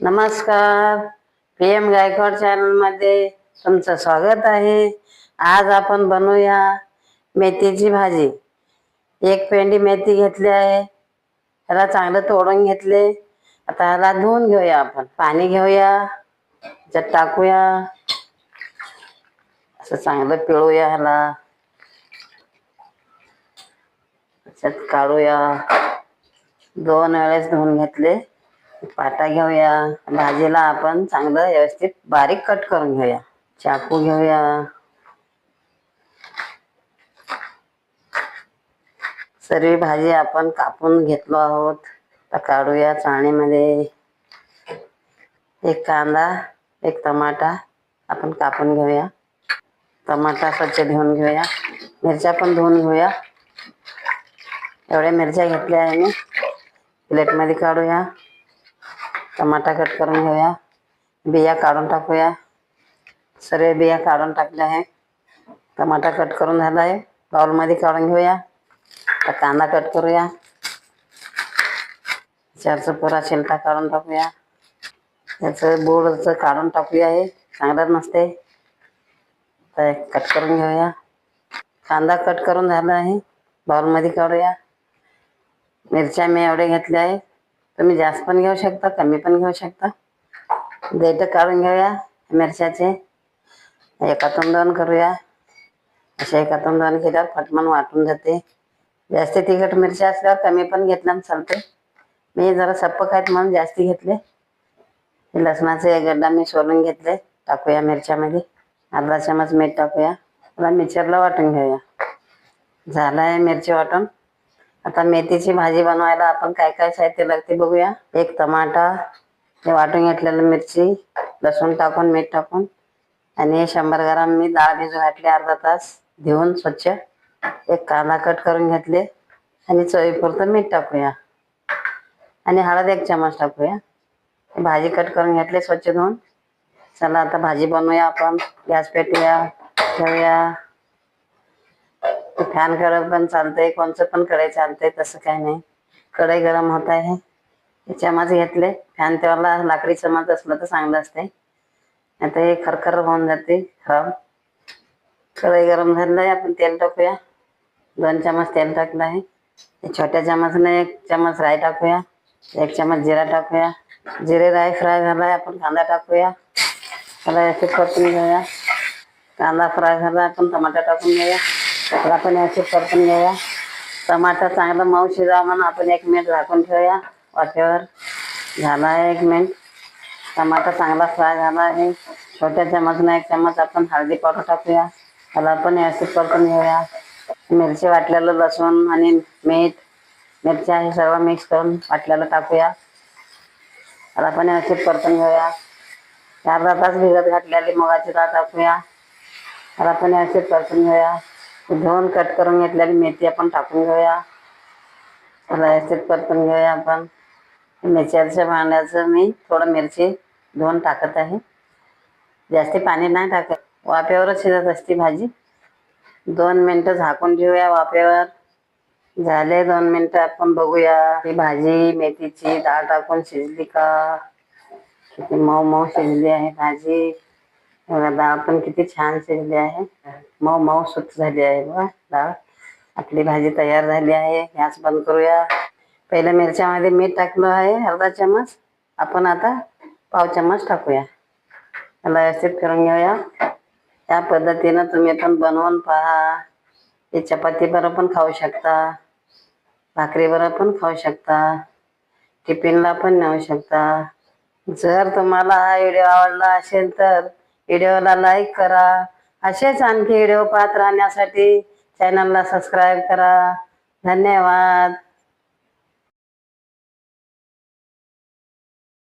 नमस्कार. P M Gaikwad चॅनलमध्ये तुमचं स्वागत आहे. आज आपण बनवूया मेथीची भाजी. एक पेंडी मेथी घेतली आहे. ह्याला चांगलं तोडून घेतले. आता ह्याला धुवून घेऊया आपण. पाणी घेऊया. त्याच्यात टाकूया. असं चांगलं पिळूया ह्याला. त्याच्यात काढूया. दोन वेळेस धुवून घेतले. पाटा घेऊया भाजीला आपण चांगलं व्यवस्थित बारीक कट करून घेऊया. चाकू घेऊया. सर्व भाजी आपण कापून घेतलो आहोत. तर काढूया चाळणीमध्ये. एक कांदा एक टमाटा आपण कापून घेऊया. टमाटा स्वच्छ धुवून घेऊया. मिरच्या पण धुवून घेऊया. एवढ्या मिरच्या घेतल्या आहे मी. प्लेटमध्ये काढूया. टमाटा कट करून घेऊया. बिया काढून टाकूया. सर्व बिया काढून टाकल्या आहे. टमाटा कट करून झाला आहे. बाउलमध्ये काढून घेऊया. तर कांदा कट करूया. चारचं पुरा शिलटा काढून टाकूया. त्याचं बोर्डचं काढून टाकूया हे. चांगलं नसते. तर कट करून घेऊया. कांदा कट करून झाला आहे. बाउलमध्ये काढूया. मिरच्या मी एवढे घेतल्या आहे तुम्ही जास्त पण घेऊ शकता कमी पण घेऊ शकता. देठ काढून घेऊया मिरच्याचे. एकातून दोन करूया. असे एकातून दोन केल्यावर फटमन वाटून जाते. जास्त तिखट मिरच्या असल्यावर कमी पण घेतल्यानं चालते मी जरा सप्पक आहेत म्हणून जास्ती घेतले. लसणाचे एक गड्डा मी सोलून घेतले. टाकूया मिरच्यामध्ये. अर्धा चमच मीठ टाकूया. मिक्सरला वाटून घेऊया. झालं आहे मिरची वाटून. आता मेथीची भाजी बनवायला आपण काय काय साहित्य लागते बघूया. एक टमाटा हे वाटून घेतलेलं मिरची लसूण टाकून मीठ टाकून आणि शंभर ग्राम मी डाळ भिजू घातली अर्धा तास धुवून स्वच्छ. एक कांदा कट करून घेतले आणि चवीपुरतं मीठ टाकूया. आणि हळद एक चमच टाकूया. भाजी कट करून घेतले स्वच्छ धुवून. चला आता भाजी बनवूया आपण. गॅस पेटूया ठेवूया. फॅन गरम पण चालतंय कोणचं पण कढई चालतंय तसं काही नाही. कढई गरम होत आहे. हे चमच घेतले. फॅन तेव्हा लाकडी चमच असलं तर चांगलं असते आता हे खरखर होऊन जाते खराब. कढई गरम झालं आहे. आपण तेल टाकूया. दोन चमच तेल टाकलं आहे. छोट्या चमचने एक चमच राय टाकूया. एक चमच जिरा टाकूया. जिरे राय फ्राय झालाय. आपण कांदा टाकूया. त्याला याचे परतून घेऊया. कांदा फ्राय झाला. आपण टमाटा टाकून घेऊया. तर आपण याचे परतून घेऊया टमाटा चांगला मऊ शिजा म्हणून आपण एक मिनिट झाकून ठेवूया. वाटेवर. झाला आहे एक मिनिट टमाटा चांगला फ्राय झाला आहे. छोट्या चमचनं एक चमच आपण हळदी पावडर टाकूया. त्याला आपण व्यवस्थित परतून घेऊया मिरची वाटलेलं लसूण आणि मीठ. मिरच्या हे सर्व मिक्स करून वाटलेलं टाकूया. त्याला पण व्यवस्थित परतून घेऊया अर्धा तास भिजत घातलेली मुगाची डाळ टाकूया. त्याला पण व्यवस्थित परतून घेऊया धुवून कट करून घेतल्याने मेथी आपण टाकून घेऊया. त्याला व्यवस्थित परतून घेऊया आपण. मिरच्याच्या भांड्याचं मी थोडं मिरची धुवून टाकत आहे. जास्ती पाणी नाही टाकत. वाफेवरच शिजत असते भाजी. दोन मिनटं झाकून ठेवूया वाफेवर. झाले दोन मिनटं आपण बघूया. ही भाजी मेथीची डाळ टाकून शिजली का? किती मऊ मऊ शिजली आहे भाजी. बघा डाळ पण किती छान शिजली आहे. मऊ मऊ सुत झाली आहे बघा डाळ आपली भाजी तयार झाली आहे. गॅस बंद करूया. पहिल्या मिरच्यामध्ये मीठ टाकलं आहे अर्धा चमच आपण आता पाव चमच टाकूया. त्याला व्यवस्थित करून घेऊया. या पद्धतीनं तुम्ही पण बनवून पहा. हे चपाती बरं पण खाऊ शकता. भाकरी बरं पण खाऊ शकता. टिफिनला पण नेऊ शकता. जर तुम्हाला हा व्हिडिओ आवडला असेल तर व्हिडिओला लाईक करा. असेच आणखी व्हिडिओ पाहत राहण्यासाठी चॅनलला सबस्क्राईब करा. धन्यवाद.